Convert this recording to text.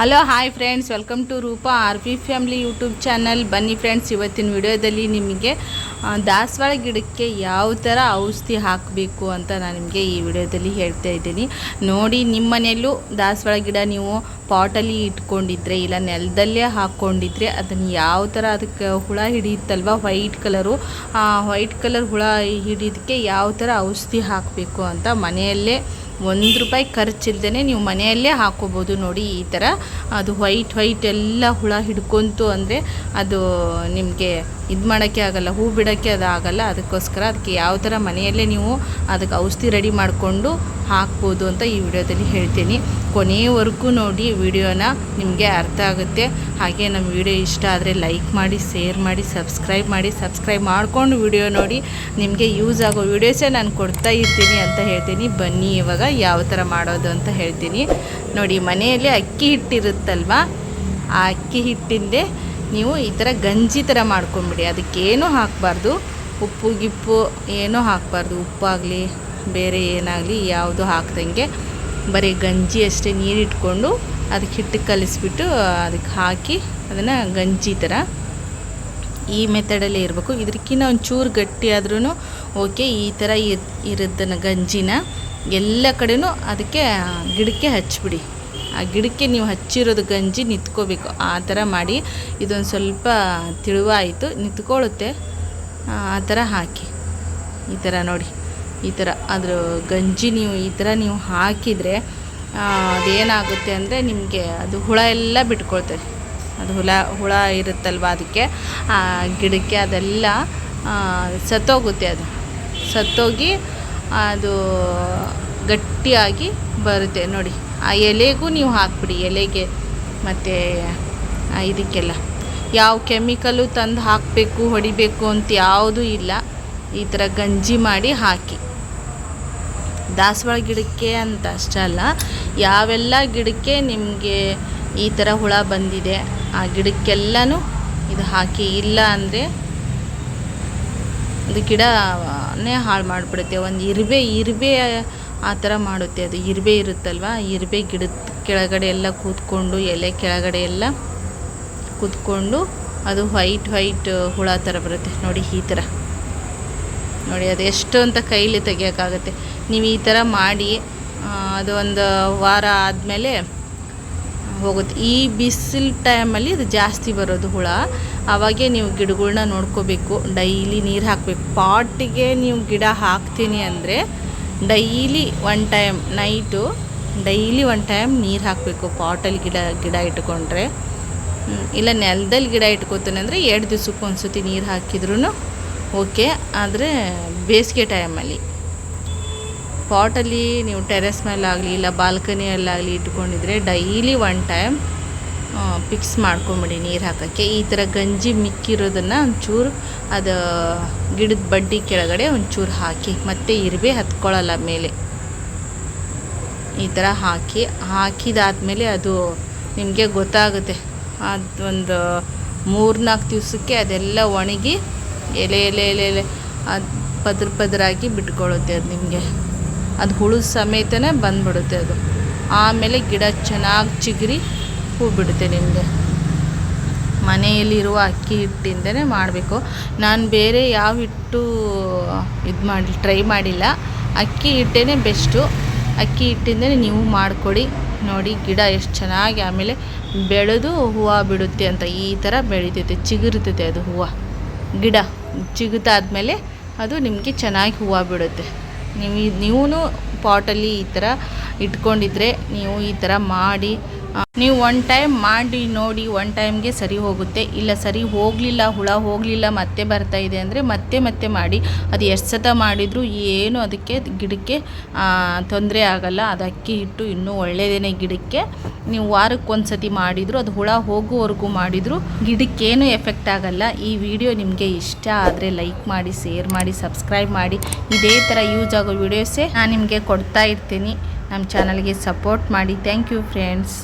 Hello hi friends welcome to Roopa R B family YouTube channel ಬನ್ನಿ friends ಇವತ್ತಿನ ವಿಡಿಯೋದಲ್ಲಿ ನಿಮಗೆ ದಾಸವಾಳ ಗಿಡಕ್ಕೆ ಯಾವ ಥರ ಔಷಧಿ ಹಾಕಬೇಕು ಅಂತ ನಾನು ನಿಮಗೆ ಈ ವಿಡಿಯೋದಲ್ಲಿ ಹೇಳ್ತಾ ಇದ್ದೀನಿ. ನೋಡಿ, ನಿಮ್ಮ ಮನೆಯಲ್ಲೂ ದಾಸವಾಳ ಗಿಡ ನೀವು ಪಾಟಲ್ಲಿ ಇಟ್ಕೊಂಡಿದ್ರೆ ಇಲ್ಲ ನೆಲದಲ್ಲೇ ಹಾಕ್ಕೊಂಡಿದ್ರೆ ಅದನ್ನು ಯಾವ ಥರ ಅದಕ್ಕೆ ಹುಳ ಹಿಡಿಯುತ್ತಲ್ವ ವೈಟ್ ಕಲರು ವೈಟ್ ಕಲರ್ ಹುಳ ಹಿಡಿಯೋದಕ್ಕೆ ಯಾವ ಥರ ಔಷಧಿ ಹಾಕಬೇಕು ಅಂತ ಮನೆಯಲ್ಲೇ ಒಂದು ರೂಪಾಯಿ ಖರ್ಚಿಲ್ಲದೇ ನೀವು ಮನೆಯಲ್ಲೇ ಹಾಕೋಬೋದು ನೋಡಿ ಈ ಥರ. ಅದು ವೈಟ್ ವೈಟ್ ಎಲ್ಲ ಹುಳ ಹಿಡ್ಕೊಂತು ಅಂದರೆ ಅದು ನಿಮಗೆ ಇದು ಮಾಡೋಕ್ಕೆ ಆಗಲ್ಲ, ಹೂ ಬಿಡೋಕ್ಕೆ ಅದು ಆಗಲ್ಲ. ಅದಕ್ಕೋಸ್ಕರ ಅದಕ್ಕೆ ಯಾವ ಥರ ಮನೆಯಲ್ಲೇ ನೀವು ಅದಕ್ಕೆ ಔಷಧಿ ರೆಡಿ ಮಾಡಿಕೊಂಡು ಹಾಕ್ಬೋದು ಅಂತ ಈ ವಿಡಿಯೋದಲ್ಲಿ ಹೇಳ್ತೀನಿ. ಕೊನೆಯವರೆಗೂ ನೋಡಿ ವಿಡಿಯೋನ ನಿಮಗೆ ಅರ್ಥ ಆಗುತ್ತೆ. ಹಾಗೆ ನಮ್ಮ ವಿಡಿಯೋ ಇಷ್ಟ ಆದರೆ ಲೈಕ್ ಮಾಡಿ, ಶೇರ್ ಮಾಡಿ, ಸಬ್ಸ್ಕ್ರೈಬ್ ಮಾಡಿ, ಸಬ್ಸ್ಕ್ರೈಬ್ ಮಾಡಿಕೊಂಡು ವಿಡಿಯೋ ನೋಡಿ. ನಿಮಗೆ ಯೂಸ್ ಆಗೋ ವಿಡಿಯೋಸೇ ನಾನು ಕೊಡ್ತಾ ಇರ್ತೀನಿ ಅಂತ ಹೇಳ್ತೀನಿ. ಬನ್ನಿ ಇವಾಗ ಯಾವ ಥರ ಮಾಡೋದು ಅಂತ ಹೇಳ್ತೀನಿ. ನೋಡಿ, ಮನೆಯಲ್ಲಿ ಅಕ್ಕಿ ಹಿಟ್ಟಿರುತ್ತಲ್ವ? ಆ ಅಕ್ಕಿ ಹಿಟ್ಟಿಂದೆ ನೀವು ಈ ಥರ ಗಂಜಿ ಥರ ಮಾಡ್ಕೊಂಬಿಡಿ. ಅದಕ್ಕೇನೂ ಹಾಕಬಾರ್ದು. ಉಪ್ಪು, ಗಿಪ್ಪು ಏನೂ ಹಾಕಬಾರ್ದು. ಉಪ್ಪಾಗಲಿ, ಬೇರೆ ಏನಾಗಲಿ ಯಾವುದು ಹಾಕ್ದಂಗೆ. ಬರೀ ಗಂಜಿ ಅಷ್ಟೇ ನೀರಿಟ್ಕೊಂಡು ಅದಕ್ಕೆ ಹಿಟ್ಟು ಕಲಿಸ್ಬಿಟ್ಟು ಅದಕ್ಕೆ ಹಾಕಿ ಅದನ್ನು ಗಂಜಿ ಥರ ಈ ಮೆಥಡಲ್ಲೇ ಇರಬೇಕು. ಇದಕ್ಕಿಂತ ಒಂಚೂರು ಗಟ್ಟಿ ಆದ್ರೂ ಓಕೆ, ಈ ಥರ ಇರೋದನ್ನು ಗಂಜಿನ ಎಲ್ಲ ಕಡೆಯೂ ಅದಕ್ಕೆ ಗಿಡಕ್ಕೆ ಹಚ್ಚಿಬಿಡಿ ಆ ಗಿಡಕ್ಕೆ ನೀವು ಹಚ್ಚಿರೋದು ಗಂಜಿ ನಿಂತ್ಕೋಬೇಕು. ಆ ಥರ ಮಾಡಿ ಇದೊಂದು ಸ್ವಲ್ಪ ತಿಳುವಾಯಿತು ನಿಂತ್ಕೊಳ್ಳುತ್ತೆ. ಆ ಥರ ಹಾಕಿ. ಈ ಥರ ನೋಡಿ. ಈ ಥರ ಅದ್ರ ಗಂಜಿ ನೀವು ಈ ಥರ ನೀವು ಹಾಕಿದರೆ ಅದೇನಾಗುತ್ತೆ ಅಂದರೆ ನಿಮಗೆ ಅದು ಹುಳ ಎಲ್ಲ ಬಿಟ್ಕೊಳ್ತದೆ. ಅದು ಹುಳ ಹುಳ ಇರುತ್ತಲ್ವ ಅದಕ್ಕೆ, ಆ, ಗಿಡಕ್ಕೆ ಅದೆಲ್ಲ ಸತ್ತೋಗುತ್ತೆ ಅದು. ಸತ್ತೋಗಿ ಅದು ಗಟ್ಟಿಯಾಗಿ ಬರುತ್ತೆ ನೋಡಿ. ಆ ಎಲೆಗೂ ನೀವು ಹಾಕ್ಬಿಡಿ, ಎಲೆಗೆ ಮತ್ತು ಇದಕ್ಕೆಲ್ಲ. ಯಾವ ಕೆಮಿಕಲ್ಲು ತಂದು ಹಾಕಬೇಕು, ಹೊಡಿಬೇಕು ಅಂತ ಯಾವುದೂ ಇಲ್ಲ. ಈ ಥರ ಗಂಜಿ ಮಾಡಿ ಹಾಕಿ. ದಾಸವಾಳ ಗಿಡಕ್ಕೆ ಅಂತ ಅಷ್ಟೇ ಅಲ್ಲ, ಯಾವೆಲ್ಲ ಗಿಡಕ್ಕೆ ನಿಮಗೆ ಈ ಥರ ಹುಳ ಬಂದಿದೆ, ಆ ಗಿಡಕ್ಕೆಲ್ಲನೂ ಇದು ಹಾಕಿ ಇಲ್ಲ ಅಂದರೆ ಅದು ಗಿಡನೇ ಹಾಳು ಮಾಡಿಬಿಡುತ್ತೆ. ಒಂದು ಇರುವೆ ಇರುವೆ ಆ ಥರ ಮಾಡುತ್ತೆ ಅದು. ಇರುವೆ ಇರುತ್ತಲ್ವ? ಇರುವೆ ಗಿಡದ ಕೆಳಗಡೆ ಎಲ್ಲ ಕೂತ್ಕೊಂಡು, ಎಲೆ ಕೆಳಗಡೆ ಎಲ್ಲ ಕೂತ್ಕೊಂಡು ಅದು ವೈಟ್ ವೈಟ್ ಹುಳ ಥರ ಬರುತ್ತೆ. ನೋಡಿ ಈ ಥರ ನೋಡಿ ಅದು ಎಷ್ಟು ಅಂತ ಕೈಲಿ ತೆಗಿಯೋಕ್ಕಾಗತ್ತೆ. ನೀವು ಈ ಥರ ಮಾಡಿ ಅದು ಒಂದು ವಾರ ಆದಮೇಲೆ ಹೋಗುತ್ತೆ. ಈ ಬಿಸಿಲು ಟೈಮಲ್ಲಿ ಇದು ಜಾಸ್ತಿ ಬರೋದು ಹುಳ. ಆವಾಗೆ ನೀವು ಗಿಡಗಳನ್ನ ನೋಡ್ಕೋಬೇಕು. ಡೈಲಿ ನೀರು ಹಾಕಬೇಕು. ಪಾಟಿಗೆ ನೀವು ಗಿಡ ಹಾಕ್ತೀನಿ ಅಂದರೆ daily one time night daily one time ನೀರು ಹಾಕಬೇಕು. ಪಾಟಲ್ಲಿ ಗಿಡ ಗಿಡ ಇಟ್ಕೊಂಡ್ರೆ. ಇಲ್ಲ ನೆಲದಲ್ಲಿ ಗಿಡ ಇಟ್ಕೋತಾನೆ ಅಂದರೆ ಎರಡು ದಿವ್ಸಕ್ಕೆ ಒಂದು ಸತಿ ನೀರು ಹಾಕಿದ್ರೂ ಓಕೆ. ಆದರೆ ಬೇಸಿಗೆ ಟೈಮಲ್ಲಿ ಪಾಟಲ್ಲಿ ನೀವು ಟೆರೆಸ್ ಮೇಲಾಗಲಿ ಇಲ್ಲ ಬಾಲ್ಕನಿಯಲ್ಲಾಗಲಿ ಇಟ್ಕೊಂಡಿದ್ರೆ ಡೈಲಿ ಒನ್ ಟೈಮ್ ಫಿಕ್ಸ್ ಮಾಡ್ಕೊಂಬಿಡಿ ನೀರು ಹಾಕೋಕ್ಕೆ. ಈ ಥರ ಗಂಜಿ ಮಿಕ್ಕಿರೋದನ್ನು ಒಂಚೂರು ಅದು ಗಿಡದ ಬಡ್ಡಿ ಕೆಳಗಡೆ ಒಂಚೂರು ಹಾಕಿ, ಮತ್ತೆ ಇರುವೆ ಹತ್ಕೊಳ್ಳಲ್ಲ ಮೇಲೆ. ಈ ಥರ ಹಾಕಿ, ಹಾಕಿದಾದ್ಮೇಲೆ ಅದು ನಿಮಗೆ ಗೊತ್ತಾಗುತ್ತೆ. ಅದು ಒಂದು ಮೂರ್ನಾಲ್ಕು ದಿವಸಕ್ಕೆ ಅದೆಲ್ಲ ಒಣಗಿ ಎಲೆ ಎಲೆ ಎಲೆ ಎಲೆ ಅದು ಪದ್ರ ಪದರಾಗಿ ಬಿಟ್ಕೊಳ್ಳುತ್ತೆ ಅದು ನಿಮಗೆ. ಅದು ಹುಳು ಸಮೇತನೇ ಬಂದುಬಿಡುತ್ತೆ ಅದು. ಆಮೇಲೆ ಗಿಡ ಚೆನ್ನಾಗಿ ಚಿಗುರಿ ಹೂ ಬಿಡುತ್ತೆ ನಿಮಗೆ. ಮನೆಯಲ್ಲಿರುವ ಅಕ್ಕಿ ಹಿಟ್ಟಿಂದನೇ ಮಾಡಬೇಕು. ನಾನು ಬೇರೆ ಯಾವ ಹಿಟ್ಟು, ಇದು ಮಾಡಿ, ಟ್ರೈ ಮಾಡಿಲ್ಲ. ಅಕ್ಕಿ ಹಿಟ್ಟೇ ಬೆಸ್ಟು. ಅಕ್ಕಿ ಹಿಟ್ಟಿಂದನೇ ನೀವು ಮಾಡಿಕೊಡಿ. ನೋಡಿ, ಗಿಡ ಎಷ್ಟು ಚೆನ್ನಾಗಿ ಆಮೇಲೆ ಬೆಳೆದು ಹೂವು ಬಿಡುತ್ತೆ ಅಂತ ಈ ಥರ ಬೆಳೀತೈತೆ, ಚಿಗುರ್ತೈತೆ ಅದು ಹೂವು. ಗಿಡ ಚಿಗುತಾದ್ಮೇಲೆ ಅದು ನಿಮಗೆ ಚೆನ್ನಾಗಿ ಹೂವು ಬಿಡುತ್ತೆ. ನೀವು ನೀವೂ ಪಾಟಲ್ಲಿ ಈ ಥರ ಇಟ್ಕೊಂಡಿದ್ರೆ ನೀವು ಈ ಥರ ಮಾಡಿ ನೀವು ಒನ್ ಟೈಮ್ ಮಾಡಿ ನೋಡಿ ಒನ್ ಟೈಮ್ಗೆ ಸರಿ ಹೋಗುತ್ತೆ. ಇಲ್ಲ ಸರಿ ಹೋಗಲಿಲ್ಲ, ಹುಳ ಹೋಗಲಿಲ್ಲ, ಮತ್ತೆ ಬರ್ತಾ ಇದೆ ಅಂದರೆ ಮತ್ತೆ ಮತ್ತೆ ಮಾಡಿ. ಅದು ಎಷ್ಟು ಸತ ಮಾಡಿದರೂ ಏನು ಅದಕ್ಕೆ ಗಿಡಕ್ಕೆ ತೊಂದರೆ ಆಗಲ್ಲ. ಅದು ಅಕ್ಕಿ ಹಿಟ್ಟು ಇನ್ನೂ ಒಳ್ಳೆಯದೇನೆ ಗಿಡಕ್ಕೆ. ನೀವು ವಾರಕ್ಕೆ ಒಂದು ಸತಿ ಮಾಡಿದರೂ, ಅದು ಹುಳ ಹೋಗುವವರೆಗೂ ಮಾಡಿದರೂ, ಗಿಡಕ್ಕೇನು ಎಫೆಕ್ಟ್ ಆಗಲ್ಲ. ಈ ವಿಡಿಯೋ ನಿಮಗೆ ಇಷ್ಟ ಆದರೆ ಲೈಕ್ ಮಾಡಿ ಶೇರ್ ಮಾಡಿ ಸಬ್ಸ್ಕ್ರೈಬ್ ಮಾಡಿ. ಇದೇ ಥರ ಯೂಸ್ ಆಗೋ ವಿಡಿಯೋಸೇ ನಾನು ನಿಮಗೆ ಕೊಡ್ತಾ ಇರ್ತೀನಿ. ನಮ್ಮ ಚಾನಲ್ಗೆ ಸಪೋರ್ಟ್ ಮಾಡಿ. Thank you friends